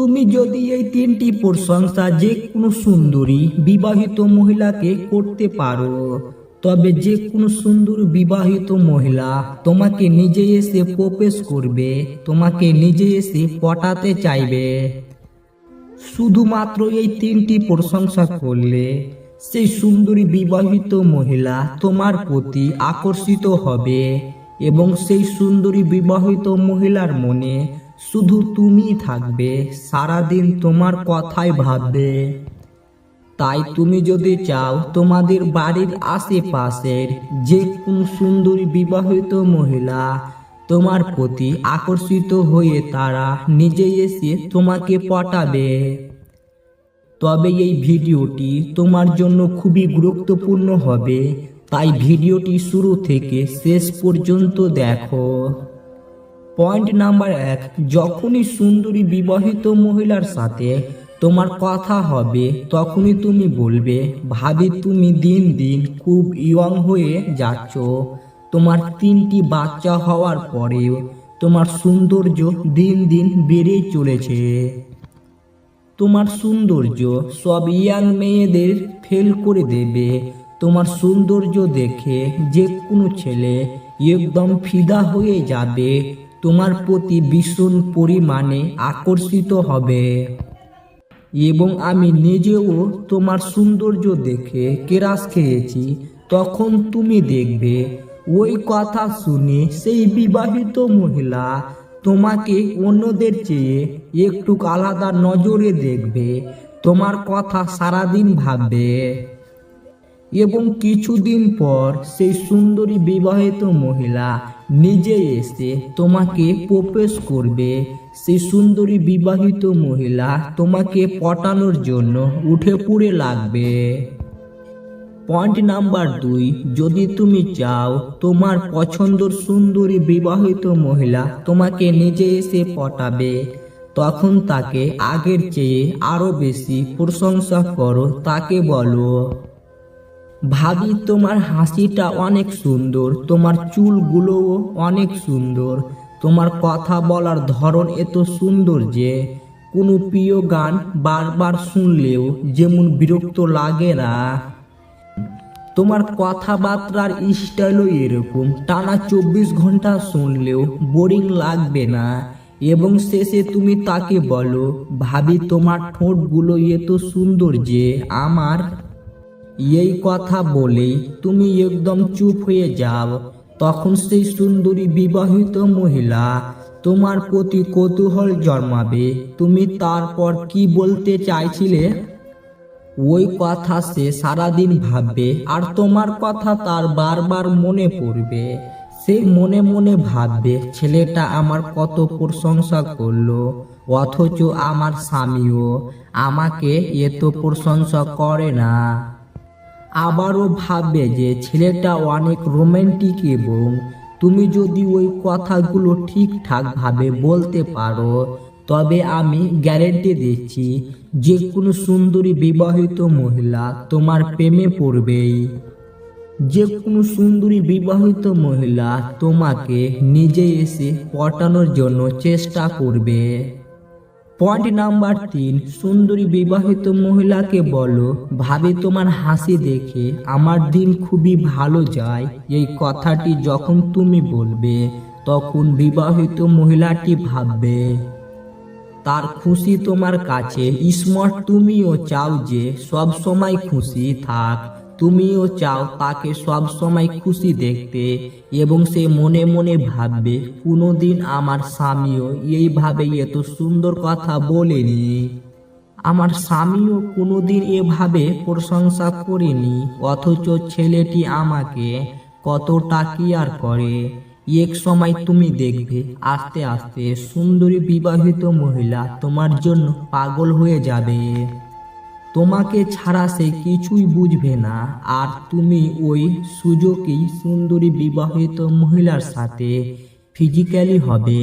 তুমি যদি এই তিনটি প্রশংসা যে কোনো সুন্দরী বিবাহিত মহিলাকে করতে পারো, তবে যে কোনো সুন্দর বিবাহিত মহিলা তোমাকে নিজে এসে প্রবেশ করবে, তোমাকে নিজে এসে পটাতে চাইবে। শুধুমাত্র এই তিনটি প্রশংসা করলে সেই সুন্দরী বিবাহিত মহিলা তোমার প্রতি আকর্ষিত হবে এবং সেই সুন্দরী বিবাহিত মহিলার মনে শুধু তুমি থাকবে, সারাদিন তোমার কথাই ভাববে। তাই তুমি যদি চাও, তোমাদের বাড়ির আশেপাশের যে কোনো সুন্দরী বিবাহিত মহিলা তোমার প্রতি আকর্ষিত হয়ে তারা নিজে এসে তোমাকে পটাবে। তবে এই ভিডিওটি তোমার জন্য খুবই গুরুত্বপূর্ণ হবে, তাই ভিডিওটি শুরু থেকে শেষ পর্যন্ত দেখো। পয়েন্ট নাম্বার এক, যখনই সুন্দরী বিবাহিত মহিলার সাথে তোমার কথা হবে, তখনই তুমি বলবে, ভাবি, তুমি দিন দিন খুব ইয়ং হয়ে যাচ্ছ। তোমার তিনটি বাচ্চা হওয়ার পরেও তোমার সৌন্দর্য দিন দিন বেড়েই চলেছে। তোমার সৌন্দর্য সব ইয়াং মেয়েদের ফেল করে দেবে। তোমার সৌন্দর্য দেখে যে কোনো ছেলে একদম ফিদা হয়ে যাবে। তোমার প্রতি ভীষণ পরিমাণে আকর্ষিত হবে। এবং আমি নিজেও তোমার সৌন্দর্য দেখে কেরাস খেয়েছি, তখন তুমি দেখবে, ওই কথা শুনে সেই বিবাহিত মহিলা তোমাকে অন্যদের চেয়ে একটু আলাদা নজরে দেখবে, তোমার কথা সারাদিন ভাববে। এবং কিছুদিন পর সেই সুন্দরী বিবাহিত মহিলা নিজে এসে তোমাকে প্রপোজ করবে। সেই সুন্দরী বিবাহিত মহিলা তোমাকে পটানোর জন্য উঠে পড়ে লাগবে। পয়েন্ট নাম্বার দুই, যদি তুমি চাও তোমার পছন্দর সুন্দরী বিবাহিত মহিলা তোমাকে নিজে এসে পটাবে, তখন তাকে আগের চেয়ে আরও বেশি প্রশংসা করো, তাকে বলো। ভাবি, তোমার হাসিটা অনেক সুন্দর, তোমার চুলগুলোও অনেক সুন্দর, তোমার কথা বলার ধরন এত সুন্দর যে, কোনো প্রিয় গান বারবার শুনলেও যেমন বিরক্ত লাগে না। তোমার কথাবার্তার স্টাইলও এরকম, টানা চব্বিশ ঘণ্টা শুনলেও বোরিং লাগবে না। এবং শেষে তুমি তাকে বলো, ভাবি, তোমার ঠোঁটগুলো এত সুন্দর যে, আমার এই কথা বলেই তুমি একদম চুপ হয়ে যাও। তখন সেই সুন্দরী বিবাহিত মহিলা তোমার প্রতি কৌতূহল জন্মাবে। তুমি তারপর কি বলতে চাইছিলে? ওই কথা সে সারাদিন ভাববে আর তোমার কথা তার বারবার মনে পড়বে। সে মনে মনে ভাববে, ছেলেটা আমার কত প্রশংসা করল, অথচ আমার স্বামীও আমাকে এত প্রশংসা করে না। আবারও ভাববে যে ছেলেটা অনেক রোম্যান্টিক এবং তুমি যদি ওই কথাগুলো ঠিকঠাকভাবে বলতে পারো, তবে আমি গ্যারেন্টি দিচ্ছি যে কোনো সুন্দরী বিবাহিত মহিলা তোমার প্রেমে পড়বেই। যে কোনো সুন্দরী বিবাহিত মহিলা তোমাকে নিজে এসে পটানোর জন্য চেষ্টা করবে। পয়েন্ট নাম্বার তিন সুন্দরী বিবাহিত মহিলাকে বলো, ভাবে, তোমার হাসি দেখে আমার দিন খুবই ভালো যায়। এই কথাটি যখন তুমি বলবে, তখন বিবাহিত মহিলাটি ভাববে, তার খুশি তোমার কাছে। স্মার্ট, তুমিও চাও যে সব সময় খুশি থাক। তুমিও চাও তাকে সব সময় খুশি দেখতে এবং সে মনে মনে ভাববে, কোনোদিন আমার স্বামীও এইভাবে এত সুন্দর কথা বলেনি। আমার স্বামীও কোনোদিন এভাবে প্রশংসা করেনি, অথচ ছেলেটি আমাকে কতটা কেয়ার করে। এক সময় তুমি দেখবে, আস্তে আস্তে সুন্দরী বিবাহিত মহিলা তোমার জন্য পাগল হয়ে যাবে। তোমাকে ছাড়া সে কিছুই বুঝবে না। আর তুমি ওই সুযোগেই সুন্দরী বিবাহিত মহিলার সাথে ফিজিক্যালি হবে।